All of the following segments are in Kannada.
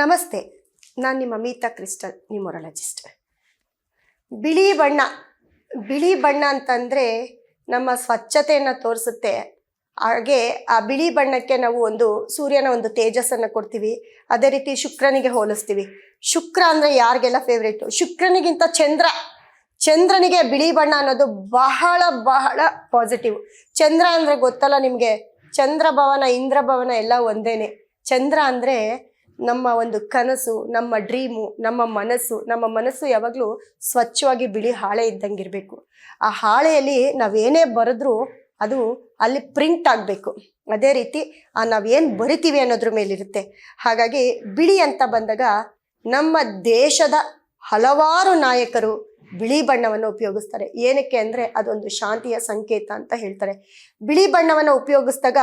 ನಮಸ್ತೆ. ನಾನು ನಿಮ್ಮ ಮೀತಾ ಕ್ರಿಸ್ಟಲ್, ನ್ಯೂಮರಾಲಜಿಸ್ಟ್. ಬಿಳಿ ಬಣ್ಣ ಬಿಳಿ ಬಣ್ಣ ಅಂತಂದರೆ ನಮ್ಮ ಸ್ವಚ್ಛತೆಯನ್ನು ತೋರಿಸುತ್ತೆ. ಹಾಗೆ ಆ ಬಿಳಿ ಬಣ್ಣಕ್ಕೆ ನಾವು ಒಂದು ಸೂರ್ಯನ ಒಂದು ತೇಜಸ್ಸನ್ನು ಕೊಡ್ತೀವಿ. ಅದೇ ರೀತಿ ಶುಕ್ರನಿಗೆ ಹೋಲಿಸ್ತೀವಿ. ಶುಕ್ರ ಅಂದರೆ ಯಾರಿಗೆಲ್ಲ ಫೇವ್ರೇಟು ಶುಕ್ರನಿಗಿಂತ ಚಂದ್ರ. ಚಂದ್ರನಿಗೆ ಬಿಳಿ ಬಣ್ಣ ಅನ್ನೋದು ಬಹಳ ಬಹಳ ಪಾಸಿಟಿವ್ ಚಂದ್ರ ಅಂದರೆ ಗೊತ್ತಲ್ಲ ನಿಮಗೆ? ಚಂದ್ರ ಭವನ, ಇಂದ್ರ ಭವನ ಎಲ್ಲ ಒಂದೇನೆ. ಚಂದ್ರ ಅಂದರೆ ನಮ್ಮ ಒಂದು ಕನಸು, ನಮ್ಮ ಡ್ರೀಮು ನಮ್ಮ ಮನಸ್ಸು ನಮ್ಮ ಮನಸ್ಸು ಯಾವಾಗಲೂ ಸ್ವಚ್ಛವಾಗಿ ಬಿಳಿ ಹಾಳೆ ಇದ್ದಂಗೆ ಇರಬೇಕು ಆ ಹಾಳೆಯಲ್ಲಿ ನಾವೇನೇ ಬರೆದ್ರೂ ಅದು ಅಲ್ಲಿ ಪ್ರಿಂಟ್ ಆಗಬೇಕು. ಅದೇ ರೀತಿ ಆ ನಾವೇನು ಬರಿತೀವಿ ಅನ್ನೋದ್ರ ಮೇಲಿರುತ್ತೆ. ಹಾಗಾಗಿ ಬಿಳಿ ಅಂತ ಬಂದಾಗ ನಮ್ಮ ದೇಶದ ಹಲವಾರು ನಾಯಕರು ಬಿಳಿ ಬಣ್ಣವನ್ನು ಉಪಯೋಗಿಸ್ತಾರೆ. ಏನಕ್ಕೆ ಅಂದರೆ ಅದೊಂದು ಶಾಂತಿಯ ಸಂಕೇತ ಅಂತ ಹೇಳ್ತಾರೆ. ಬಿಳಿ ಬಣ್ಣವನ್ನು ಉಪಯೋಗಿಸಿದಾಗ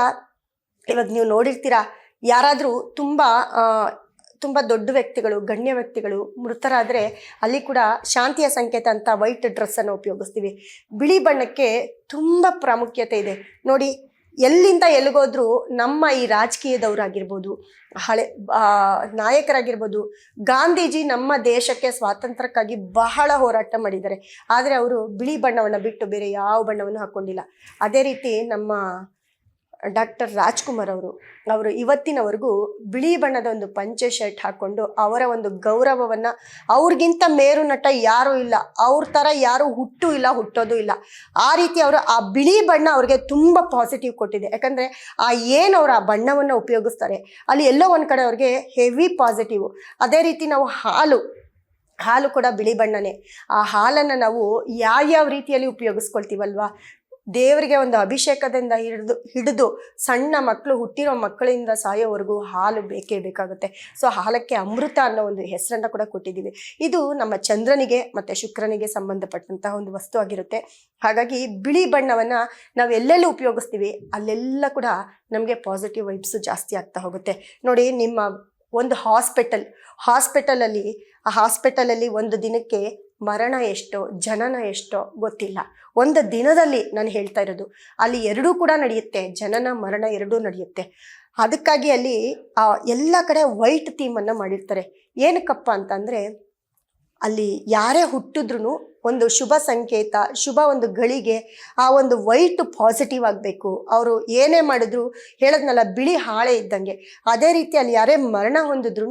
ಇವಾಗ ನೀವು ನೋಡಿರ್ತೀರಾ ಯಾರಾದರೂ ತುಂಬ ತುಂಬ ದೊಡ್ಡ ವ್ಯಕ್ತಿಗಳು, ಗಣ್ಯ ವ್ಯಕ್ತಿಗಳು ಮೃತರಾದರೆ ಅಲ್ಲಿ ಕೂಡ ಶಾಂತಿಯ ಸಂಕೇತ ಅಂತ ವೈಟ್ ಡ್ರೆಸ್ಸನ್ನು ಉಪಯೋಗಿಸ್ತೀವಿ. ಬಿಳಿ ಬಣ್ಣಕ್ಕೆ ತುಂಬ ಪ್ರಾಮುಖ್ಯತೆ ಇದೆ. ನೋಡಿ, ಎಲ್ಲಿಂದ ಎಲ್ಲಿಗೋದ್ರೂ ನಮ್ಮ ಈ ರಾಜಕೀಯದವರಾಗಿರ್ಬೋದು ಹಳೆ ನಾಯಕರಾಗಿರ್ಬೋದು, ಗಾಂಧೀಜಿ ನಮ್ಮ ದೇಶಕ್ಕೆ ಸ್ವಾತಂತ್ರ್ಯಕ್ಕಾಗಿ ಬಹಳ ಹೋರಾಟ ಮಾಡಿದ್ದಾರೆ. ಆದರೆ ಅವರು ಬಿಳಿ ಬಣ್ಣವನ್ನು ಬಿಟ್ಟು ಬೇರೆ ಯಾವ ಬಣ್ಣವನ್ನು ಹಾಕ್ಕೊಂಡಿಲ್ಲ ಅದೇ ರೀತಿ ನಮ್ಮ ಡಾಕ್ಟರ್ ರಾಜ್ಕುಮಾರ್ ಅವರು ಅವರು ಇವತ್ತಿನವರೆಗೂ ಬಿಳಿ ಬಣ್ಣದ ಒಂದು ಪಂಚೆ ಶರ್ಟ್ ಹಾಕ್ಕೊಂಡು ಅವರ ಒಂದು ಗೌರವವನ್ನು ಅವ್ರಿಗಿಂತ ಮೇರು ನಟ ಯಾರೂ ಇಲ್ಲ, ಅವ್ರ ಥರ ಯಾರೂ ಹುಟ್ಟು ಇಲ್ಲ, ಹುಟ್ಟೋದು ಇಲ್ಲ. ಆ ರೀತಿ ಅವರು ಆ ಬಿಳಿ ಬಣ್ಣ ಅವ್ರಿಗೆ ತುಂಬ ಪಾಸಿಟಿವ್ ಕೊಟ್ಟಿದೆ. ಯಾಕಂದರೆ ಆ ಏನು ಅವರು ಆ ಬಣ್ಣವನ್ನು ಉಪಯೋಗಿಸ್ತಾರೆ, ಅಲ್ಲಿ ಎಲ್ಲೋ ಒಂದು ಕಡೆ ಅವ್ರಿಗೆ ಹೆವಿ ಪಾಸಿಟಿವ್ ಅದೇ ರೀತಿ ನಾವು ಹಾಲು ಹಾಲು ಕೂಡ ಬಿಳಿ ಬಣ್ಣನೇ. ಆ ಹಾಲನ್ನು ನಾವು ಯಾವ್ಯಾವ ರೀತಿಯಲ್ಲಿ ಉಪಯೋಗಿಸ್ಕೊಳ್ತೀವಲ್ವಾ? ದೇವರಿಗೆ ಒಂದು ಅಭಿಷೇಕದಿಂದ ಹಿಡಿದು ಹಿಡಿದು ಸಣ್ಣ ಮಕ್ಕಳು ಹುಟ್ಟಿರೋ ಮಕ್ಕಳಿಂದ ಸಾಯೋವರೆಗೂ ಹಾಲು ಬೇಕೇ ಬೇಕಾಗುತ್ತೆ. ಸೊ, ಹಾಲಕ್ಕೆ ಅಮೃತ ಅನ್ನೋ ಒಂದು ಹೆಸರನ್ನು ಕೂಡ ಕೊಟ್ಟಿದ್ದೀವಿ. ಇದು ನಮ್ಮ ಚಂದ್ರನಿಗೆ ಮತ್ತು ಶುಕ್ರನಿಗೆ ಸಂಬಂಧಪಟ್ಟಂತಹ ಒಂದು ವಸ್ತು ಆಗಿರುತ್ತೆ. ಹಾಗಾಗಿ ಬಿಳಿ ಬಣ್ಣವನ್ನು ನಾವು ಎಲ್ಲೆಲ್ಲಿ ಉಪಯೋಗಿಸ್ತೀವಿ, ಅಲ್ಲೆಲ್ಲ ಕೂಡ ನಮಗೆ ಪಾಸಿಟಿವ್ ವೈಬ್ಸು ಜಾಸ್ತಿ ಆಗ್ತಾ ಹೋಗುತ್ತೆ. ನೋಡಿ, ನಿಮ್ಮ ಒಂದು ಹಾಸ್ಪಿಟಲ್ ಹಾಸ್ಪಿಟಲಲ್ಲಿ ಆ ಹಾಸ್ಪಿಟಲಲ್ಲಿ ಒಂದು ದಿನಕ್ಕೆ ಮರಣ ಎಷ್ಟೋ, ಜನನ ಎಷ್ಟೋ ಗೊತ್ತಿಲ್ಲ. ಒಂದು ದಿನದಲ್ಲಿ ನಾನು ಹೇಳ್ತಾ ಇರೋದು, ಅಲ್ಲಿ ಎರಡೂ ಕೂಡ ನಡೆಯುತ್ತೆ, ಜನನ, ಮರಣ ಎರಡೂ ನಡೆಯುತ್ತೆ. ಅದಕ್ಕಾಗಿ ಅಲ್ಲಿ ಎಲ್ಲ ಕಡೆ ವೈಟ್ ಥೀಮನ್ನು ಮಾಡಿರ್ತಾರೆ. ಏನಕ್ಕಪ್ಪ ಅಂತಂದರೆ, ಅಲ್ಲಿ ಯಾರೇ ಹುಟ್ಟಿದ್ರು ಒಂದು ಶುಭ ಸಂಕೇತ, ಶುಭ ಒಂದು ಗಳಿಗೆ, ಆ ಒಂದು ವೈಟ್ ಪಾಸಿಟಿವ್ ಆಗಬೇಕು. ಅವರು ಏನೇ ಮಾಡಿದ್ರು, ಹೇಳದ್ನಲ್ಲ, ಬಿಳಿ ಹಾಳೆ ಇದ್ದಂಗೆ. ಅದೇ ರೀತಿ ಅಲ್ಲಿ ಯಾರೇ ಮರಣ ಹೊಂದಿದ್ರು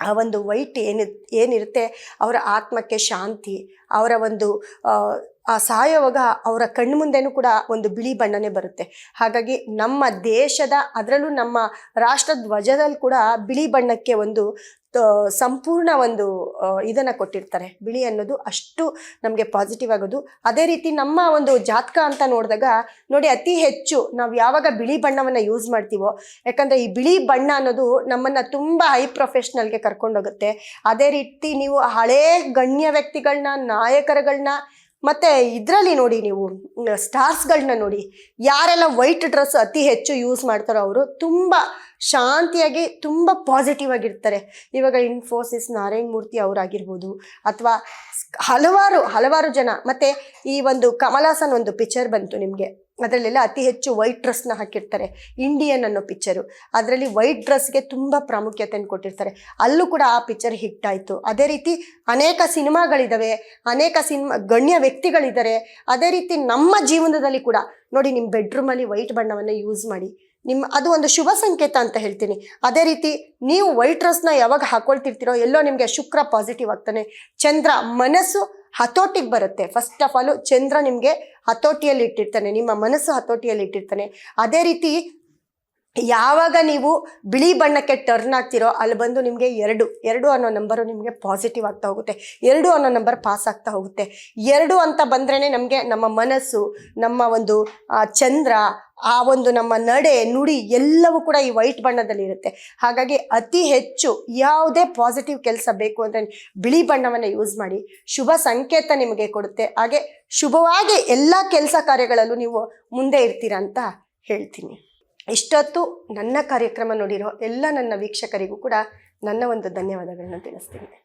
ಆ ಒಂದು ವೈಟ್ ಏನಿ ಏನಿರುತ್ತೆ ಅವರ ಆತ್ಮಕ್ಕೆ ಶಾಂತಿ ಅವರ ಒಂದು ಆ, ಸಾಯೋವಾಗ ಅವರ ಕಣ್ಣು ಮುಂದೆನೂ ಕೂಡ ಒಂದು ಬಿಳಿ ಬಣ್ಣನೇ ಬರುತ್ತೆ. ಹಾಗಾಗಿ ನಮ್ಮ ದೇಶದ ಅದರಲ್ಲೂ ನಮ್ಮ ರಾಷ್ಟ್ರ ಧ್ವಜದಲ್ಲಿ ಕೂಡ ಬಿಳಿ ಬಣ್ಣಕ್ಕೆ ಒಂದು ಸಂಪೂರ್ಣ ಒಂದು ಇದನ್ನು ಕೊಟ್ಟಿರ್ತಾರೆ. ಬಿಳಿ ಅನ್ನೋದು ಅಷ್ಟು ನಮಗೆ ಪಾಸಿಟಿವ್ ಆಗೋದು. ಅದೇ ರೀತಿ ನಮ್ಮ ಒಂದು ಜಾತಕ ಅಂತ ನೋಡಿದಾಗ, ನೋಡಿ ಅತಿ ಹೆಚ್ಚು ನಾವು ಯಾವಾಗ ಬಿಳಿ ಬಣ್ಣವನ್ನು ಯೂಸ್ ಮಾಡ್ತೀವೋ, ಯಾಕಂದರೆ ಈ ಬಿಳಿ ಬಣ್ಣ ಅನ್ನೋದು ನಮ್ಮನ್ನು ತುಂಬ ಹೈ ಪ್ರೊಫೆಷ್ನಲ್ಗೆ ಕರ್ಕೊಂಡೋಗುತ್ತೆ. ಅದೇ ರೀತಿ ನೀವು ಹಳೇ ಗಣ್ಯ ವ್ಯಕ್ತಿಗಳನ್ನ ನಾಯಕರುಗಳನ್ನ ಮತ್ತು ಇದರಲ್ಲಿ ನೋಡಿ ನೀವು ಸ್ಟಾರ್ಸ್ಗಳನ್ನ ನೋಡಿ, ಯಾರೆಲ್ಲ ವೈಟ್ ಡ್ರೆಸ್ ಅತಿ ಹೆಚ್ಚು ಯೂಸ್ ಮಾಡ್ತಾರೋ ಅವರು, ತುಂಬ ಶಾಂತಿಯಾಗಿ ತುಂಬ ಪಾಸಿಟಿವ್ ಆಗಿರ್ತಾರೆ. ಇವಾಗ ಇನ್ಫೋಸಿಸ್ ನಾರಾಯಣ ಮೂರ್ತಿ ಅವರಾಗಿರ್ಬೋದು ಅಥವಾ ಹಲವಾರು ಹಲವಾರು ಜನ. ಮತ್ತು ಈ ಒಂದು ಕಮಲಾಸನ್ ಒಂದು ಪಿಕ್ಚರ್ ಬಂತು ನಿಮಗೆ. ಅದರಲ್ಲೆಲ್ಲ ಅತಿ ಹೆಚ್ಚು ವೈಟ್ ಡ್ರೆಸ್ನ ಹಾಕಿರ್ತಾರೆ. ಇಂಡಿಯನ್ ಅನ್ನೋ ಪಿಕ್ಚರು ಅದರಲ್ಲಿ ವೈಟ್ ಡ್ರೆಸ್ಗೆ ತುಂಬ ಪ್ರಾಮುಖ್ಯತೆಯನ್ನು ಕೊಟ್ಟಿರ್ತಾರೆ. ಅಲ್ಲೂ ಕೂಡ ಆ ಪಿಕ್ಚರ್ ಹಿಟ್ ಆಯಿತು. ಅದೇ ರೀತಿ ಅನೇಕ ಸಿನಿಮಾಗಳಿದ್ದಾವೆ ಅನೇಕ ಸಿನಿಮಾ, ಗಣ್ಯ ವ್ಯಕ್ತಿಗಳಿದ್ದಾರೆ ಅದೇ ರೀತಿ ನಮ್ಮ ಜೀವನದಲ್ಲಿ ಕೂಡ ನೋಡಿ ನಿಮ್ಮ ಬೆಡ್ರೂಮಲ್ಲಿ ವೈಟ್ ಬಣ್ಣವನ್ನು ಯೂಸ್ ಮಾಡಿ. ನಿಮ್ಮ, ಅದು ಒಂದು ಶುಭ ಸಂಕೇತ ಅಂತ ಹೇಳ್ತೀನಿ. ಅದೇ ರೀತಿ ನೀವು ವೈಟ್ ಯಾವಾಗ ಹಾಕೊಳ್ತಿರ್ತೀರೋ ಎಲ್ಲೋ ನಿಮಗೆ ಶುಕ್ರ ಪಾಸಿಟಿವ್ ಆಗ್ತಾನೆ. ಚಂದ್ರ ಮನಸ್ಸು ಹತೋಟಿಗೆ ಬರುತ್ತೆ. ಫಸ್ಟ್ ಆಫ್ ಆಲು ಚಂದ್ರ ನಿಮಗೆ ಹತೋಟಿಯಲ್ಲಿ ಇಟ್ಟಿರ್ತಾನೆ. ನಿಮ್ಮ ಮನಸ್ಸು ಹತೋಟಿಯಲ್ಲಿ ಇಟ್ಟಿರ್ತಾನೆ. ಅದೇ ರೀತಿ ಯಾವಾಗ ನೀವು ಬಿಳಿ ಬಣ್ಣಕ್ಕೆ ಟರ್ನ್ ಆಗ್ತಿರೋ ಅಲ್ಲಿ ಬಂದು ನಿಮಗೆ ಎರಡು ಎರಡು ಅನ್ನೋ ನಂಬರು ನಿಮಗೆ ಪಾಸಿಟಿವ್ ಆಗ್ತಾ ಹೋಗುತ್ತೆ. ಎರಡು ಅನ್ನೋ ನಂಬರ್ ಪಾಸ್ ಆಗ್ತಾ ಹೋಗುತ್ತೆ. ಎರಡು ಅಂತ ಬಂದ್ರೇ ನಮಗೆ ನಮ್ಮ ಮನಸ್ಸು, ನಮ್ಮ ಒಂದು ಚಂದ್ರ, ಆ ಒಂದು ನಮ್ಮ ನಡೆ, ನುಡಿ ಎಲ್ಲವೂ ಕೂಡ ಈ ವೈಟ್ ಬಣ್ಣದಲ್ಲಿ ಇರುತ್ತೆ. ಹಾಗಾಗಿ ಅತಿ ಹೆಚ್ಚು ಯಾವುದೇ ಪಾಸಿಟಿವ್ ಕೆಲಸ ಬೇಕು ಅಂದರೆ ಬಿಳಿ ಬಣ್ಣವನ್ನು ಯೂಸ್ ಮಾಡಿ. ಶುಭ ಸಂಕೇತ ನಿಮಗೆ ಕೊಡುತ್ತೆ. ಹಾಗೆ ಶುಭವಾಗಿ ಎಲ್ಲ ಕೆಲಸ ಕಾರ್ಯಗಳಲ್ಲೂ ನೀವು ಮುಂದೆ ಇರ್ತೀರಾ ಅಂತ ಹೇಳ್ತೀನಿ. ಇಷ್ಟೊತ್ತು ನನ್ನ ಕಾರ್ಯಕ್ರಮ ನೋಡಿರೋ ಎಲ್ಲ ನನ್ನ ವೀಕ್ಷಕರಿಗೂ ಕೂಡ ನನ್ನ ಒಂದು ಧನ್ಯವಾದಗಳನ್ನು ತಿಳಿಸ್ತೀನಿ.